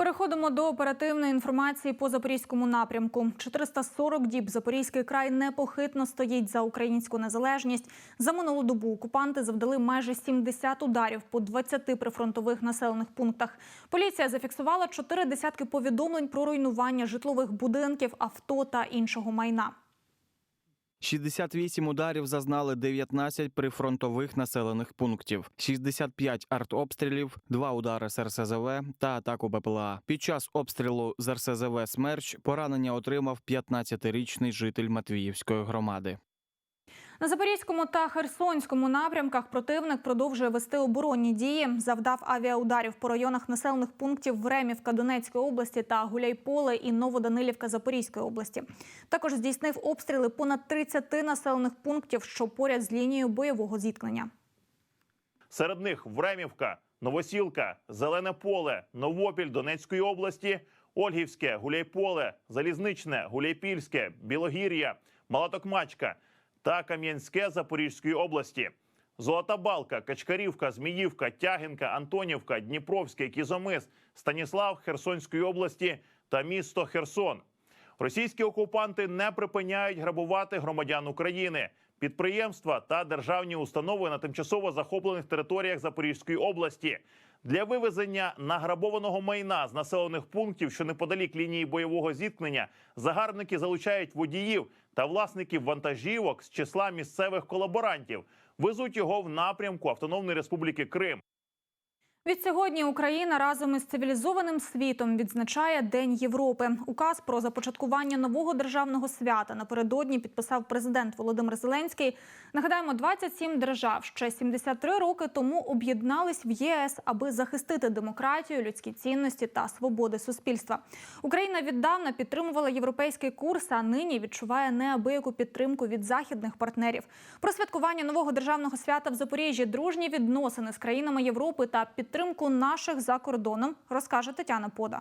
Переходимо до оперативної інформації по запорізькому напрямку. 440 діб Запорізький край непохитно стоїть за українську незалежність. За минулу добу окупанти завдали майже 70 ударів по 20 прифронтових населених пунктах. Поліція зафіксувала чотири десятки повідомлень про руйнування житлових будинків, авто та іншого майна. 68 ударів зазнали 19 прифронтових населених пунктів, 65 артобстрілів, 2 удари з РСЗВ та атаку БПЛА. Під час обстрілу з РСЗВ «Смерч» поранення отримав 15-річний житель Матвіївської громади. На Запорізькому та Херсонському напрямках противник продовжує вести оборонні дії. Завдав авіаударів по районах населених пунктів Времівка Донецької області та Гуляйполе і Новоданилівка Запорізької області. Також здійснив обстріли понад 30 населених пунктів, що поряд з лінією бойового зіткнення. Серед них Времівка, Новосілка, Зелене поле, Новопіль Донецької області, Ольгівське, Гуляйполе, Залізничне, Гуляйпільське, Білогір'я, Малатокмачка та Кам'янське Запорізької області. Золота Балка, Качкарівка, Зміївка, Тягінка, Антонівка, Дніпровське, Кізомис, Станіслав Херсонської області та місто Херсон. Російські окупанти не припиняють грабувати громадян України, підприємства та державні установи на тимчасово захоплених територіях Запорізької області. Для вивезення награбованого майна з населених пунктів, що неподалік лінії бойового зіткнення, загарбники залучають водіїв та власників вантажівок з числа місцевих колаборантів, везуть його в напрямку Автономної Республіки Крим. Відсьогодні Україна разом із цивілізованим світом відзначає День Європи. Указ про започаткування нового державного свята напередодні підписав президент Володимир Зеленський. Нагадаємо, 27 держав ще 73 роки тому об'єднались в ЄС, аби захистити демократію, людські цінності та свободи суспільства. Україна віддавна підтримувала європейський курс, а нині відчуває неабияку підтримку від західних партнерів. Про святкування нового державного свята в Запоріжжі, дружні відносини з країнами Європи та підтримку наших за кордоном розкаже Тетяна Пода.